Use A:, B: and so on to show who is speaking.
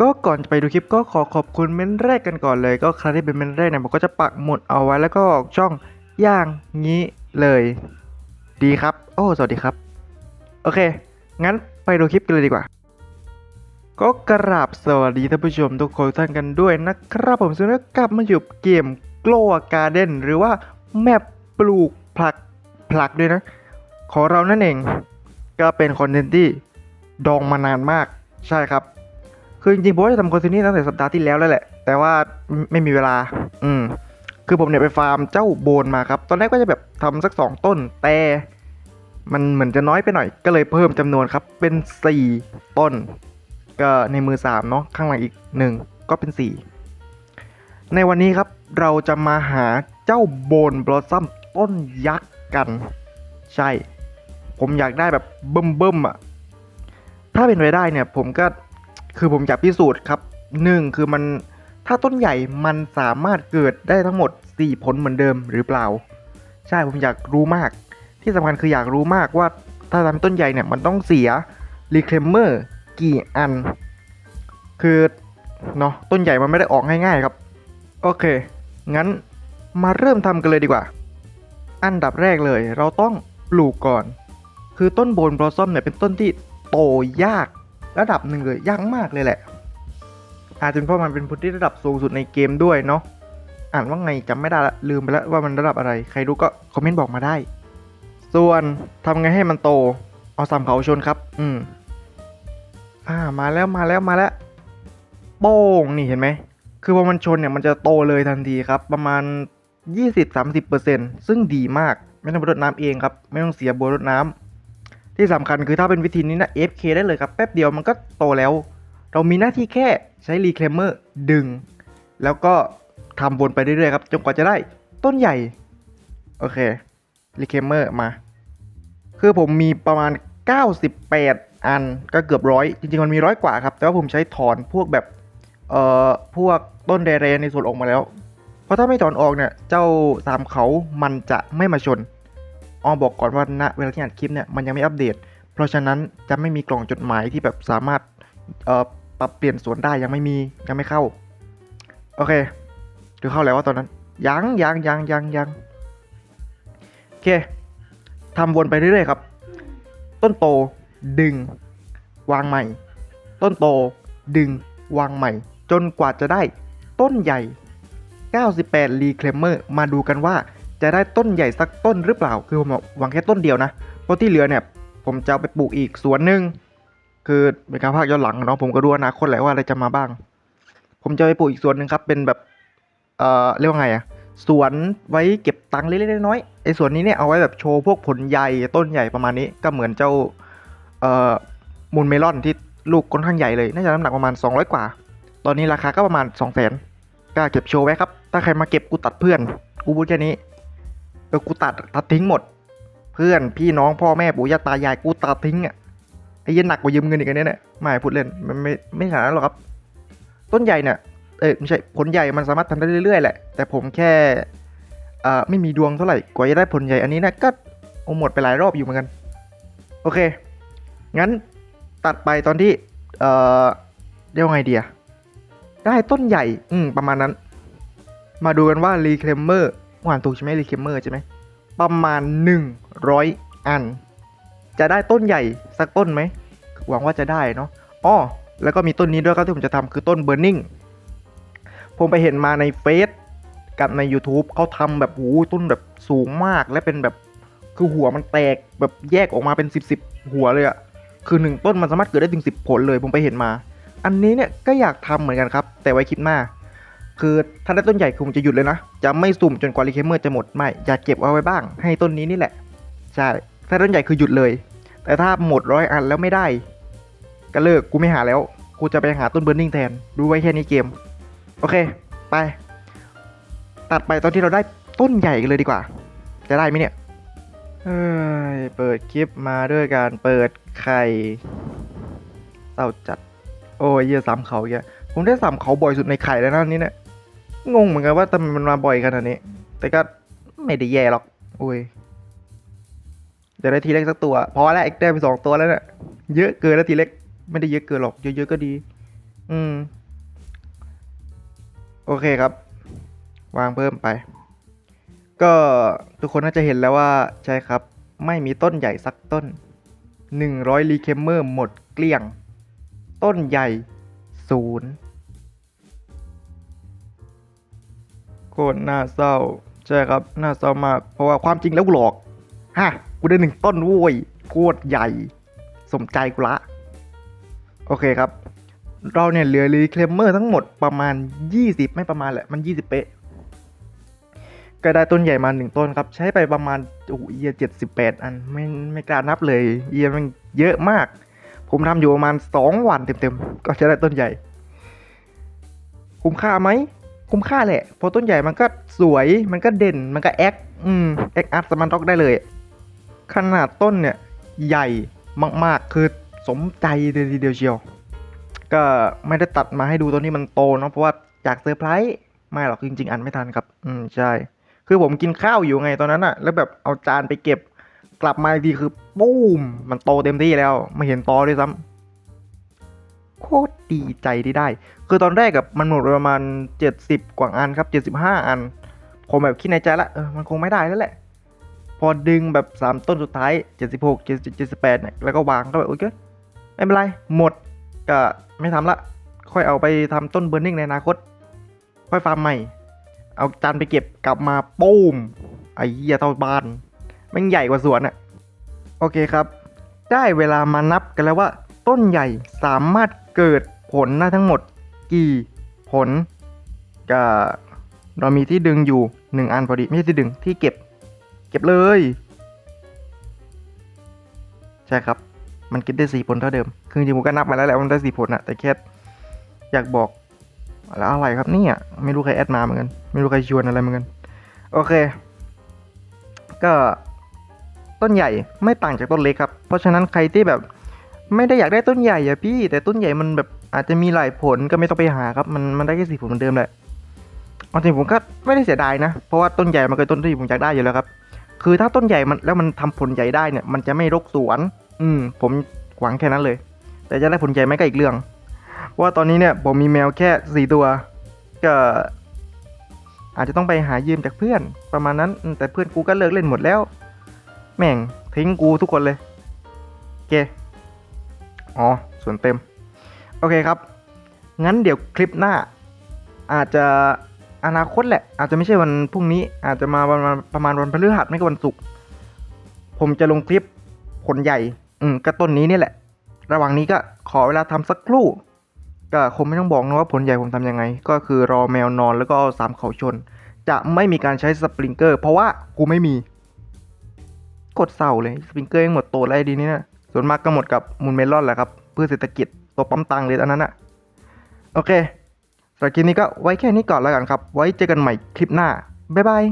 A: ก็ก่อนจะไปดูคลิปก็ขอขอบคุณเม้นแรกกันก่อนเลย ก็ใครที่เป็นเม้นแรกเนี่ยผมก็จะปักหมุดเอาไว้แล้วก็ช่องอย่างงี้เลย ดีครับ โอ้สวัสดีครับ โอเค งั้นไปดูคลิปกันเลยดีกว่า ก็กราบสวัสดีท่านผู้ชมทุกคนท่านกันด้วยนะครับผมซึ่งกลับมาอยู่เกมกลัวการ์เด้นหรือว่าแมปปลูกผักผลักด้วยนะ ของเรานั่นเอง ก็เป็นคอนเทนต์ที่ดองมานานมากใช่ครับ คือจริงๆผมว่าจะทำคอนเทนต์นี้ตั้งแต่สัปดาห์ที่แล้วแล้วแหละ แต่ว่าไม่มีเวลา อืม คือผมเนี่ยไปฟาร์มเจ้าโบนมาครับ ตอนแรกก็จะแบบทำสักสองต้น แต่มันเหมือนจะน้อยไปหน่อย ก็เลยเพิ่มจำนวนครับ เป็น 4 ต้น ก็ในมือ 3 เนาะ ข้างหลังอีก 1 ก็เป็น 4 ในวันนี้ครับ เราจะมาหาเจ้าโบนบลอสซัมต้นยักษ์กัน ใช่ ผมอยากได้แบบเบิ่มๆอะ ถ้าเป็นไปได้เนี่ย ผมก็ คือผมอยากพิสูจน์ครับหนึ่งคือมันถ้าต้นใหญ่มันสามารถเกิดได้ทั้งหมด 4 ผลเหมือนเดิมหรือเปล่า ใช่ผมอยากรู้มาก ที่สำคัญคืออยากรู้มากว่าถ้าทำต้นใหญ่เนี่ยมันต้องเสียรีเคลมเมอร์กี่อัน คือเนาะต้นใหญ่มันไม่ได้ออกง่ายๆครับ โอเค งั้นมาเริ่มทำกันเลยดีกว่า อันดับแรกเลย เราต้องปลูกก่อน คือต้นโบนบลอสซัมเนี่ยเป็นต้นที่โตยาก ระดับหนึ่งเลยยากมากเลยแหละ อาจจะเป็นเพราะมันเป็นพื้นที่ระดับสูงสุดในเกมด้วยเนาะอ่านว่าไงจำไม่ได้ละลืมไปแล้วว่ามันระดับอะไร ใครรู้ก็คอมเมนต์บอกมาได้ ส่วนทำไงให้มันโต เอาสามเขาชนครับ อืมอ่ามาแล้วมาแล้วมาแล้วโป้งนี่เห็นไหมคือพอมันชนเนี่ยมันจะโตเลยทันทีครับ ประมาณ 20-30%ซึ่งดีมาก ไม่ต้องไปรดน้ำเองครับ ไม่ต้องเสียบัวรดน้ำ ที่สำคัญคือถ้าเป็นวิธีนี้นะ FK ได้เลยครับแป๊บเดียวมันก็โตแล้ว เรามีหน้าที่แค่ใช้รีเคลมเมอร์ดึง แล้วก็ทำวนไปเรื่อยๆครับจนกว่าจะได้ต้นใหญ่ โอเครีเคลมเมอร์มา คือผมมีประมาณ 98 อันก็เกือบร้อยจริงๆมันมีร้อยกว่าครับ แต่ว่าผมใช้ถอนพวกแบบเอ่อพวกต้นเดเรในส่วนออกมาแล้ว เพราะถ้าไม่ถอนออกเนี่ยเจ้าสามเขามันจะไม่มาชน อ้อบอกก่อนว่าณเวลาที่อัดคลิปเนี่ยมันยังไม่อัปเดต เพราะฉะนั้นจะไม่มีกล่องจดหมายที่แบบสามารถเอ่อปรับเปลี่ยนสวนได้ยังไม่มียังไม่เข้า โอเคหรือเข้าแล้วว่าตอนนั้น ยังยังยังยังยังโอเคทำวนไปเรื่อยๆครับ ต้นโตดึง วางใหม่ ต้นโตดึง วางใหม่ จนกว่าจะได้ ต้นใหญ่ 98 รีเคลมเมอร์ มาดูกันว่า จะได้ต้นใหญ่สักต้นหรือเปล่า คือผมหวังแค่ต้นเดียวนะเพราะที่เหลือเนี่ย ผมจะเอาไปปลูกอีกสวนหนึ่งคือเป็นการภาคย้อนหลังเนาะผมก็รู้อนาคตแหละว่าอะไรจะมาบ้าง ผมจะไปปลูกอีกสวนหนึ่งครับเป็นแบบเอ่อเรียกว่าไงอะสวนไว้เก็บตังค์เล็กๆน้อยๆไอ้สวนนี้เนี่ยเอาไว้แบบโชว์พวกผลใหญ่ต้นใหญ่ประมาณนี้ก็เหมือนเจ้าเอ่อมูลเมลอนที่ลูกค่อนข้างใหญ่เลยน่าจะน้ำหนักประมาณ 200 กว่า ตอนนี้ราคาก็ประมาณ 2 0 0 0 0นกล้าเก็บโชว์ไว้ครับ ถ้าใครมาเก็บกูตัดเพื่อน กูพูดแค่นี้ เออกูตัดตัดทิ้งหมด เพื่อนพี่น้องพ่อแม่ปู่ย่าตายายกูตัดทิ้งอะไอ้ยันหนักกว่ายืมเงินอีกอันเนี้ยเนี่ยไม่พูดเล่นมันไม่ไม่ขนาดนั้นหรอกครับ ต้นใหญ่เนี่ยเออไม่ใช่ผลใหญ่มันสามารถทำได้เรื่อยๆแหละ แต่ผมแค่อ่าไม่มีดวงเท่าไหร่กว่าจะได้ผลใหญ่อันนี้นะก็โอหมดไปหลายรอบอยู่เหมือนกัน โอเค งั้นตัดไปตอนที่เอ่อเรียกว่าไงเดียได้ต้นใหญ่ อืมประมาณนั้น มาดูกันว่ารีเคลมเมอร์ หวานถูกใช่ไหมรีเคมเมอร์ใช่ไหมประมาณ 100 อัน จะได้ต้นใหญ่สักต้นไหมหวังว่าจะได้เนาะอ้อแล้วก็มีต้นนี้ด้วยครับที่ผมจะทำคือต้นเบ r ร์นิ g งผมไปเห็นมาในเฟซกับใน YouTube เขาทำแบบโอ้ต้นแบบสูงมากและเป็นแบบคือหัวมันแตกแบบแยกออกมาเป็น 10บสหัวเลยอะคือหนึ่งต้นมันสามารถเกิดได้ถึง 10 ผลเลยผมไปเห็นมา อันนี้เนี่ยก็อยากทำเหมือนกันครับ แต่ไว้คลิปหน้า คือถ้าได้ต้นใหญ่คือผมจะหยุดเลยนะ จะไม่สุ่มจนกว่ารีเคมเมอร์จะหมดไม่อยากเก็บเอาไว้บ้าง ให้ต้นนี้นี่แหละ ใช่ ถ้าต้นใหญ่คือหยุดเลย แต่ถ้าหมดร้อยอันแล้วไม่ได้ ก็เลิกกูไม่หาแล้ว กูจะไปหาต้นเบอร์นิงแทน ดูไว้แค่นี้เกม โอเค ไป ตัดไปตอนที่เราได้ต้นใหญ่กันเลยดีกว่า จะได้ไหมเนี่ยเอ้ยเปิดคลิปมาด้วยการเปิดไข่เศร้าจัด โอ้ยเยี่ยสามเขาเยอะผมได้สามเขาบ่อยสุดในไข่แล้วนะนนี้เนี่ย งงเหมือนกันว่าทำไมมันมาบ่อยขนาดนี้ แต่ก็ไม่ได้แย่หรอกโอ้ยเดี๋ยวได้ทีเล็กสักตัว พอแล้วได้ไปสองตัวแล้วเนี่ยเยอะเกินแล้วทีเล็ก ไม่ได้เยอะเกินหรอก เยอะๆก็ดี อืม โอเคครับ วางเพิ่มไป ก็ทุกคนน่าจะเห็นแล้วว่า ใช่ครับ ไม่มีต้นใหญ่สักต้น 100รีเคมเมอร์หมดเกลี้ยง ต้นใหญ่ศูนย์ ตรน่าเศร้า ใช่ครับ น่าเศร้ามาก เพราะว่าความจริงแล้วกูหลอกฮะกูได้หนึ่งต้นโว้ยโคตรใหญ่ สมใจกูละ โอเคครับ เราเนี่ยเหลือรีเคลมเมอร์ทั้งหมดประมาณ 20 ไม่ประมาณแหละ มัน 20 เป๊ะก็ได้ต้นใหญ่มาหนึ่งต้นครับ ใช้ไปประมาณโอ้เยียเจ็ดสิบแปดอันไม่ไม่กล้านับเลยเยียมันเยอะมาก ผมทำอยู่ประมาณสองวันเต็มๆ ก็จะได้ต้นใหญ่ คุ้มค่าไหม คุ้มค่าแหละเพราะต้นใหญ่มันก็สวยมันก็เด่นมันก็แอคอืมแอคอาร์ตสมันต็อกได้เลย ขนาดต้นเนี่ยใหญ่มากๆ คือสมใจเลยทีเดียวเชียว ก็ไม่ได้ตัดมาให้ดูตอนนี้มันโตเนาะเพราะว่าจากเซอร์ไพรส์ไม่หรอกจริง ๆ อันไม่ทันครับ อืมใช่ คือผมกินข้าวอยู่ไงตอนนั้นอะแล้วแบบเอาจานไปเก็บ กลับมาอีกทีคือปุ้มมันโตเต็มที่แล้ว ไม่เห็นตอด้วยซ้ำ โคตรดีใจที่ได้ คือตอนแรกกับมันหมดประมาณ 70 กว่าอันครับ 75 อัน ผมแบบคิดในใจละเออมันคงไม่ได้แล้วแหละ พอดึงแบบ 3 ต้นสุดท้าย 76 77 78เนี่ยแล้วก็วางก็แบบโอเคไม่เป็นไร หมดก็ไม่ทำละ ค่อยเอาไปทำต้นเบอร์นิ่งในอนาคต ค่อยฟาร์มใหม่ เอาจานไปเก็บกลับมาปุ้มไอ้เหี้ยเท่าบ้านม่งใหญ่กว่าสวนอะโอเคครับ ได้เวลามานับกันแล้วว่า ต้นใหญ่สามารถเกิดผลได้ทั้งหมดกี่ผลก็เรามีที่ดึงอยู่หนึ่งอันพอดี ไม่ใช่ที่ดึงที่เก็บ เก็บเลย ใช่ครับ มันเก็บได้สี่ผลเท่าเดิม คือจริงผมก็นับมาแล้วแหละว่ามันได้สี่ผลอะแต่แค่อยากบอกแล้วอะไรครับเนี่ยไม่รู้ใครแอดมาเหมือนกัน ไม่รู้ใครชวนอะไรเหมือนกัน โอเค ก็ต้นใหญ่ไม่ต่างจากต้นเล็กครับ เพราะฉะนั้นใครที่แบบ ไม่ได้อยากได้ต้นใหญ่อะพี่ แต่ต้นใหญ่มันแบบอาจจะมีหลายผลก็ไม่ต้องไปหาครับ มันมันได้แค่สี่ผลเหมือนเดิมแหละเอาจริงผมก็ไม่ได้เสียดายนะ เพราะว่าต้นใหญ่มันคือต้นที่ผมอยากได้อยู่แล้วครับ คือถ้าต้นใหญ่มันแล้วมันทำผลใหญ่ได้เนี่ย มันจะไม่รกสวน อืม ผมหวังแค่นั้นเลย แต่จะได้ผลใหญ่ไหมก็อีกเรื่อง เพราะว่าตอนนี้เนี่ยผมมีแมวแค่สี่ตัว ก็อาจจะต้องไปหายืมจากเพื่อนประมาณนั้น แต่เพื่อนกูก็เลิกเล่นหมดแล้ว แม่งทิ้งกูทุกคนเลยโอเค อ๋อ ส่วนเต็ม โอเคครับ งั้นเดี๋ยวคลิปหน้า อาจจะอนาคตแหละ อาจจะไม่ใช่วันพรุ่งนี้ อาจจะมาประมาณประมาณวันพฤหัสไม่ก็วันศุกร์ ผมจะลงคลิปผลใหญ่ อืมก็ต้นนี้นี่แหละ ระหว่างนี้ก็ขอเวลาทำสักครู่ ก็คงไม่ต้องบอกนะว่าผลใหญ่ผมทำยังไง ก็คือรอแมวนอนแล้วก็สามเขาชน จะไม่มีการใช้สปริงเกอร์ เพราะว่ากูไม่มี กดเศร้าเลย สปริงเกอร์ยังหมดโตแล้วดีนี่นะ ส่วนมากก็หมดกับมูลเมลอนแหละครับเพื่อเศรษฐกิจตัวปั๊มตังเลยอันนั้นอะโอเคสำหรับคลิปนี้ก็ไว้แค่นี้ก่อนแล้วกันครับ ไว้เจอกันใหม่คลิปหน้าบ๊ายบาย